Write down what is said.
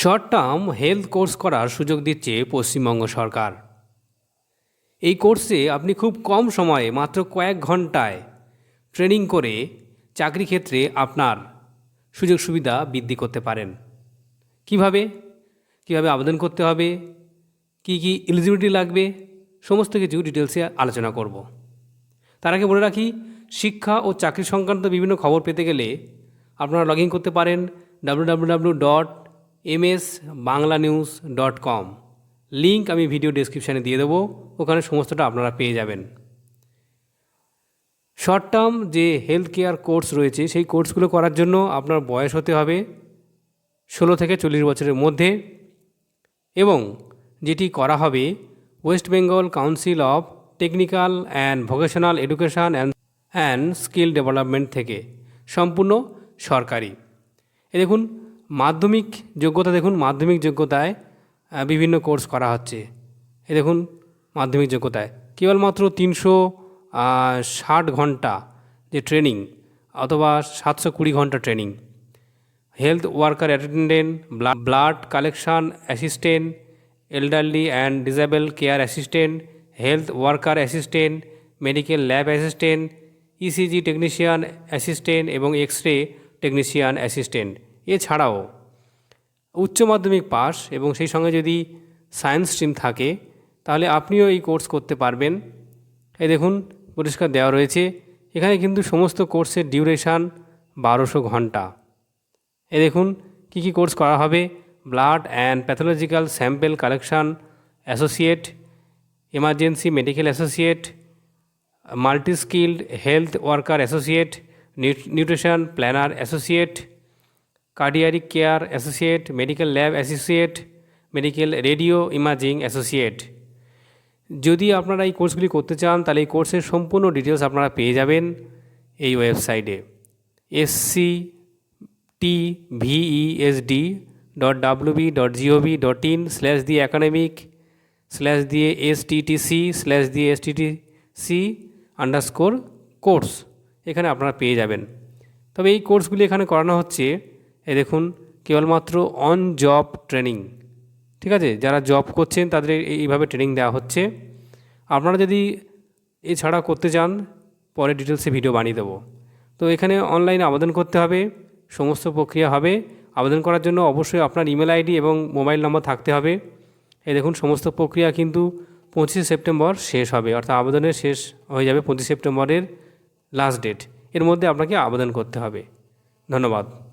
Short term health course করার সুযোগ দিচ্ছে পশ্চিমবঙ্গ সরকার। এই কোর্সে আপনি খুব কম সময়ে মাত্র কয়েক ঘন্টায় ট্রেনিং করে চাকরি ক্ষেত্রে আপনার সুযোগ সুবিধা বৃদ্ধি করতে পারেন। কীভাবে? কীভাবে আবেদন করতে হবে? কি কি এলিজিবিলিটি লাগবে? সমস্ত কিছু ডিটেলসে আলোচনা করব। তার আগে বলে রাখি, শিক্ষা ও চাকরি সংক্রান্ত বিভিন্ন খবর পেতে গেলে আপনারা লগ করতে পারেন W W W dot M S Bangla news dot com. Link আমি ভিডিও ডেসক্রিপশানে দিয়ে দেবো, ওখানে সমস্তটা আপনারা পেয়ে যাবেন। শর্ট টার্ম যে হেলথ কেয়ার কোর্স রয়েছে, সেই কোর্সগুলো করার জন্য আপনার বয়স হতে হবে ষোলো থেকে চল্লিশ বছরের মধ্যে এবং যেটি করা হবে West Bengal council of technical and vocational education and and skill development থেকে, সম্পূর্ণ সরকারি। এ দেখুন মাধ্যমিক যোগ্যতা দেখুন, মাধ্যমিক যোগ্যতায় বিভিন্ন কোর্স করা হচ্ছে। এ দেখুন, মাধ্যমিক যোগ্যতায়। কেবলমাত্র তিনশো ষাট ঘণ্টা যে ট্রেনিং, অথবা সাতশো কুড়ি ঘণ্টা training. Health worker attendant blood collection assistant, elderly and disable care assistant, health worker assistant, medical lab assistant, ECG technician assistant এবং এক্স রে টেকনিশিয়ান অ্যাসিস্ট্যান্ট। এছাড়াও উচ্চ মাধ্যমিক পাস এবং সেই সঙ্গে যদি সায়েন্স স্ট্রিম থাকে, তাহলে আপনিও এই কোর্স করতে পারবেন। এই দেখুন, পরিষ্কার দেওয়া রয়েছে। এখানে কিন্তু সমস্ত কোর্সের ডিউরেশান বারোশো ঘণ্টা। এ দেখুন, কী কী কোর্স করা হবে? Blood and pathological sample collection associate emergency medical associate, multiskilled health worker associate nutrition planner associate cardiac care associate medical lab associate medical radio imaging associate যদি আপনারা এই কোর্সগুলি করতে চান, তাহলে এই কোর্সের সম্পূর্ণ ডিটেলস আপনারা পেয়ে যাবেন এই ওয়েবসাইটে SC T VESD dot WB dot GOV dot in slash দিয়ে অ্যাকাডেমিক স্ল্যাশ দিয়ে এস টিটিসি স্ল্যাশ দিয়ে এস টিটিসি আন্ডারস্কোর কোর্স এখানে আপনারা পেয়ে যাবেন। তবে এই কোর্সগুলি এখানে করানো হচ্ছে এ দেখুন, কেবলমাত্র অন জব ট্রেনিং ঠিক আছে? যারা জব করছেন, তাদের এইভাবে ট্রেনিং দেওয়া হচ্ছে। আপনারা যদি এছাড়া করতে চান, পরে ডিটেলসে ভিডিও বানিয়ে দেবো। তো এখানে অনলাইনে আবেদন করতে হবে, সমস্ত প্রক্রিয়া হবে। আবেদন করার জন্য অবশ্যই আপনার ইমেল আইডি এবং মোবাইল নম্বর থাকতে হবে। এই দেখুন, সমস্ত প্রক্রিয়া কিন্তু পঁচিশে সেপ্টেম্বর শেষ হবে, অর্থাৎ আবেদনের শেষ হয়ে যাবে পঁচিশ সেপ্টেম্বরের লাস্ট ডেট এর মধ্যে আপনাকে আবেদন করতে হবে। ধন্যবাদ।